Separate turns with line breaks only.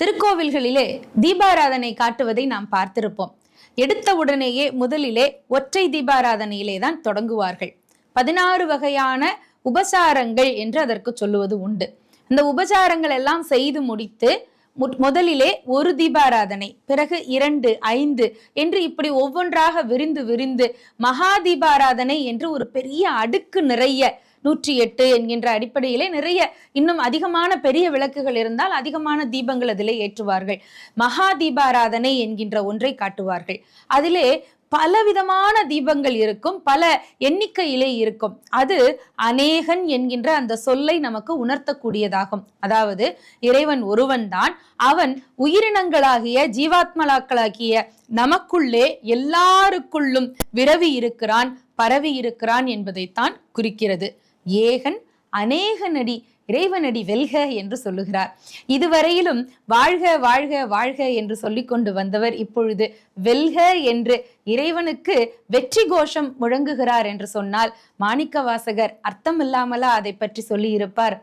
திருக்கோவில்களிலே தீபாராதனை காட்டுவதை நாம் பார்த்திருப்போம். எடுத்த உடனேயே முதலிலே ஒற்றை தீபாராதனையிலே தான் தொடங்குவார்கள். பதினாறு வகையான உபசாரங்கள் என்று அதற்கு சொல்லுவது உண்டு. இந்த உபசாரங்கள் எல்லாம் செய்து முடித்து முதலிலே ஒரு தீபாராதனை பிறகு இரண்டு ஐந்து என்று இப்படி ஒவ்வொன்றாக விரிந்து விரிந்து மகா தீபாராதனை என்று ஒரு பெரிய அடுக்கு நிறைய நூற்றி எட்டு என்கின்ற அடிப்படையிலே நிறைய இன்னும் அதிகமான பெரிய விளக்குகள் இருந்தால் அதிகமான தீபங்கள் அதிலே ஏற்றுவார்கள். மகா தீபாராதனை என்கின்ற ஒன்றை காட்டுவார்கள். அதிலே பலவிதமான தீபங்கள் இருக்கும் பல எண்ணிக்கையிலே இருக்கும். அது அநேகன் என்கின்ற அந்த சொல்லை நமக்கு உணர்த்தக்கூடியதாகும். அதாவது இறைவன் ஒருவன்தான் அவன் உயிரினங்களாகிய ஜீவாத்மலாக்களாகிய நமக்குள்ளே எல்லாருக்குள்ளும் விரவி இருக்கிறான் பரவி இருக்கிறான் என்பதைத்தான் குறிக்கிறது. ஏகன் அநேகனடி இறைவனடி வெல்க என்று சொல்லுகிறார். இதுவரையிலும் வாழ்க வாழ்க வாழ்க என்று சொல்லிக்கொண்டு வந்தவர் இப்பொழுது வெல்க என்று இறைவனுக்கு வெற்றி கோஷம் முழங்குகிறார் என்று சொன்னால் மாணிக்கவாசகர் அர்த்தமில்லாமலா அதை பற்றி சொல்லியிருப்பார்.